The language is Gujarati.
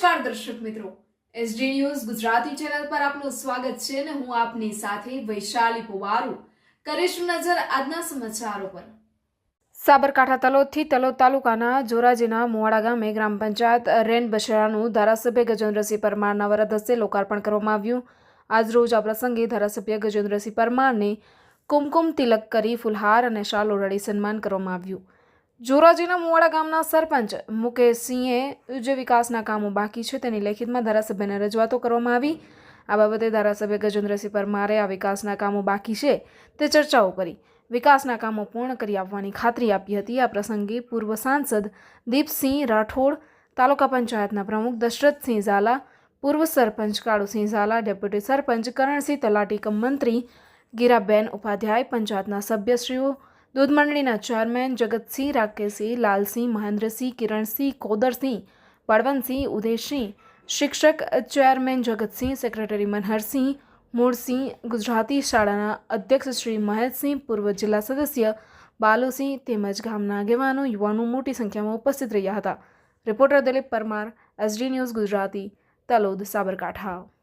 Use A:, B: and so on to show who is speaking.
A: નમસ્કાર દર્શક મિત્રો. એસડી ન્યૂઝ ગુજરાતી ચેનલ પર આપનું સ્વાગત છે અને હું આપની સાથે વૈશાલી પુવારુ. કરીશું નજર આજના સમાચારો પર. સાબરકાંઠા તલોદથી તલોદ તાલુકાના જોરાજીના મોવાડા ગામે ગ્રામ પંચાયત રેન બશેરાનું ધારાસભ્ય ગજેન્દ્રસિંહ પરમારના વરદ લોકાર્પણ કરવામાં આવ્યું. આજરોજ આ પ્રસંગે ધારાસભ્ય ગજેન્દ્રસિંહ પરમારને કુમકુમ તિલક કરી ફુલહાર અને શાલ ઓઢાડી સન્માન કરવામાં આવ્યું. જોરાજીના મુવાડા ગામના સરપંચ મુકેશસિંહે જે વિકાસના કામો બાકી છે. તેની લેખિતમાં ધારાસભ્યને રજૂઆતો કરવામાં આવી. આ બાબતે ધારાસભ્ય ગજેન્દ્રસિંહ પરમારે આ વિકાસના કામો બાકી છે તે ચર્ચાઓ કરી. વિકાસના કામો પૂર્ણ કરી આપવાની ખાતરી આપી હતી. આ પ્રસંગે પૂર્વ સાંસદ દીપસિંહ રાઠોડ, તાલુકા પંચાયતના પ્રમુખ દશરથસિંહ ઝાલા, પૂર્વ સરપંચ કાળુસિંહ ઝાલા, ડેપ્યુટી સરપંચ કરણસિંહ તલાટી મંત્રી ગીરાબેન ઉપાધ્યાય, પંચાયતના સભ્યશ્રીઓ દૂધ મંડળીના ચેરમેન જગતસિંહ રાકેશસિંહ લાલસિંહ મહેન્દ્રસિંહ, કિરણસિંહ કોદરસિંહ, બળવંતસિંહ ઉદયસિંહ શિક્ષક ચેરમેન જગતસિંહ, સેક્રેટરી મનહરસિંહ, મૂળસિંહ, ગુજરાતી શાળાના અધ્યક્ષ શ્રી મહેશસિંહ, પૂર્વ જિલ્લા સદસ્ય બાલુસિંહ તેમજ ગામના આગેવાનો, યુવાનો મોટી સંખ્યામાં ઉપસ્થિત રહ્યા હતા. Reporter Dilip Parmar, SD news Gujarati, Talod, Sabarkantha.